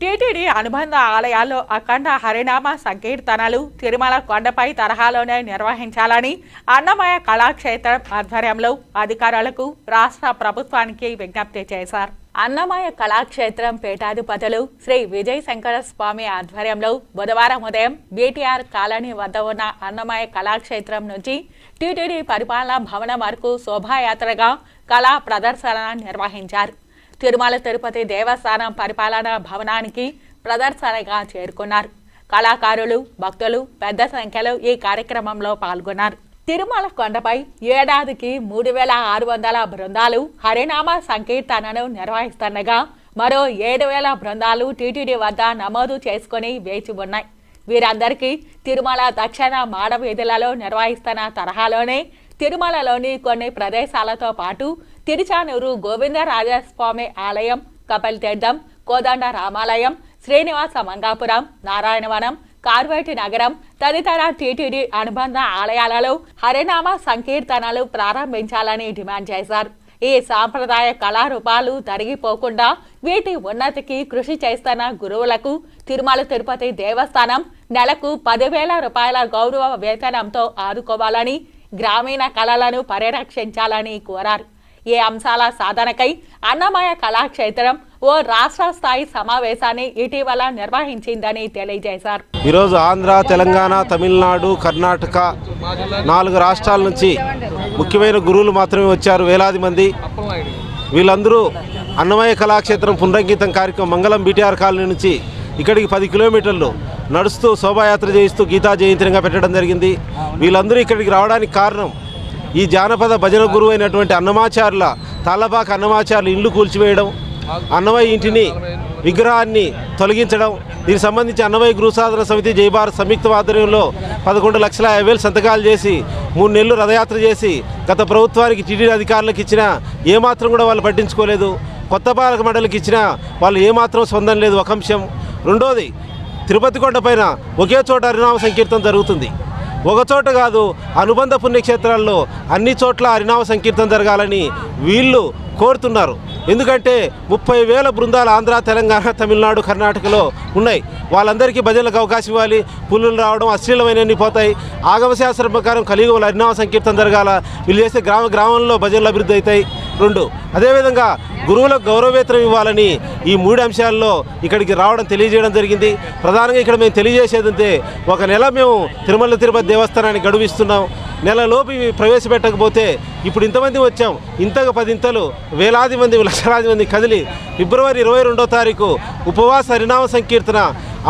TTD అనుబంధ ఆలయాల్లో అఖండ హరినామ సంకీర్తనలు తిరుమల కొండపై తరహాలోనే నిర్వహించాలని అన్నమయ కళాక్షేత్రం ఆధ్వర్యంలో అధికారులకు రాష్ట్ర ప్రభుత్వానికి విజ్ఞప్తి చేశారు. అన్నమయ కళాక్షేత్రం పీఠాధిపతులు శ్రీ విజయ్ శంకర స్వామి ఆధ్వర్యంలో బుధవారం ఉదయం బీటీఆర్ కాలనీ వద్ద ఉన్న అన్నమయ కళాక్షేత్రం నుంచి టీటీడీ పరిపాలనా భవనం వరకు శోభాయాత్రగా కళా ప్రదర్శన నిర్వహించారు. తిరుమల తిరుపతి దేవస్థానం పరిపాలనా భవనానికి ప్రదర్శనగా చేరుకున్నారు. కళాకారులు భక్తులు పెద్ద సంఖ్యలో ఈ కార్యక్రమంలో పాల్గొన్నారు. తిరుమల కొండపై ఏడాదికి మూడు వేల ఆరు వందల బృందాలు హరినామ సంకీర్తనను నిర్వహిస్తుండగా మరో ఏడు వేల బృందాలు టీటీడీ వద్ద నమోదు చేసుకుని వేచి ఉన్నాయి. వీరందరికీ తిరుమల దక్షిణ మాడవీధులలో నిర్వహిస్తున్న తరహాలోనే తిరుమలలోని కొన్ని ప్రదేశాలతో పాటు తిరుచానూరు గోవిందరాజస్వామి ఆలయం కపిల్ తీర్థం కోదండ రామాలయం శ్రీనివాస మంగాపురం నారాయణవనం కార్వేటి నగరం తదితర టీటీడీ అనుబంధ ఆలయాలలో హరినామ సంకీర్తనలు ప్రారంభించాలని డిమాండ్ చేశారు. ఈ సాంప్రదాయ కళారూపాలు తరిగిపోకుండా వీటి ఉన్నతికి కృషి చేస్తున్న గురువులకు తిరుమల తిరుపతి దేవస్థానం నెలకు పదివేల రూపాయల గౌరవ వేతనంతో ఆదుకోవాలని గ్రామీణ కళలను పరిరక్షించాలని కోరారు. ఈ అంశాల సాధనకై అన్నమయ కళాక్షేత్రం ఓ రాష్ట్ర స్థాయి సమావేశాన్ని ఇటీవల నిర్వహించిందని తెలియజేశారు. ఈరోజు ఆంధ్ర తెలంగాణ తమిళనాడు కర్ణాటక నాలుగు రాష్ట్రాల నుంచి ముఖ్యమైన గురువులు మాత్రమే వచ్చారు. వేలాది మంది. వీళ్ళందరూ అన్నమయ కళాక్షేత్రం పునరంకితం కార్యక్రమం మంగళం బీటీఆర్ కాలనీ నుంచి ఇక్కడికి పది కిలోమీటర్లు నడుస్తూ శోభాయాత్ర చేయిస్తూ గీతా జయంతిగా పెట్టడం జరిగింది. వీళ్ళందరూ ఇక్కడికి రావడానికి కారణం ఈ జానపద భజన గురువు అయినటువంటి అన్నమాచార్యుల తాళ్ళపాక అన్నమాచార్యులు ఇల్లు కూల్చివేయడం అన్నమయ్య ఇంటిని విగ్రహాన్ని తొలగించడం దీనికి సంబంధించి అన్నమయ్య గృహసాధన సమితి జయభారత్ సంయుక్త ఆధ్వర్యంలో పదకొండు లక్షల యాభై వేలు సంతకాలు చేసి మూడు నెలలు రథయాత్ర చేసి గత ప్రభుత్వానికి టీడీ అధికారులకు ఇచ్చిన ఏమాత్రం కూడా వాళ్ళు పట్టించుకోలేదు. కొత్త పాలక మండలికి ఇచ్చిన వాళ్ళు ఏమాత్రం సొందం లేదు. ఒక అంశం రెండోది తిరుపతి కొండ పైన ఒకే చోట హరినామ సంకీర్తనం జరుగుతుంది. ఒక చోట కాదు అనుబంధ పుణ్యక్షేత్రాల్లో అన్ని చోట్ల హరినామ సంకీర్తనం జరగాలని వీళ్ళు కోరుతున్నారు. ఎందుకంటే ముప్పై వేల బృందాలు ఆంధ్ర తెలంగాణ తమిళనాడు కర్ణాటకలో ఉన్నాయి. వాళ్ళందరికీ భజనలకు అవకాశం ఇవ్వాలి. పుల్లులు రావడం అశ్లీలమైనవి పోతాయి. ఆగమశాస్త్రం ప్రకారం కలిగి వాళ్ళ హరినామ సంకీర్తన జరగాల. వీళ్ళు చేసే గ్రామ గ్రామంలో భజనలు అభివృద్ధి అవుతాయి. రెండు అదేవిధంగా గురువులకు గౌరవవేతనం ఇవ్వాలని ఈ మూడు అంశాల్లో ఇక్కడికి రావడం తెలియజేయడం జరిగింది. ప్రధానంగా ఇక్కడ మేము తెలియజేసేది ఒక నెల మేము తిరుమల తిరుపతి దేవస్థానానికి గడువిస్తున్నాం. నెలలోపు ఇవి ప్రవేశపెట్టకపోతే ఇప్పుడు ఇంతమంది వచ్చాం ఇంతగా పదింతలు వేలాది మంది లక్షలాది మంది కదిలి ఫిబ్రవరి ఇరవై రెండో తారీఖు ఉపవాస హరినామ సంకీర్తన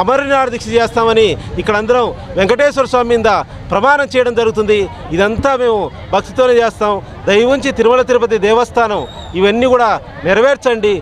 అమరనాథ దీక్ష చేస్తామని ఇక్కడ అందరం వెంకటేశ్వర స్వామి మీద ప్రమాణం చేయడం జరుగుతుంది. ఇదంతా మేము భక్తితోనే చేస్తాం. దయవుంచి తిరుమల తిరుపతి దేవస్థానం ఇవన్నీ కూడా నెరవేర్చండి.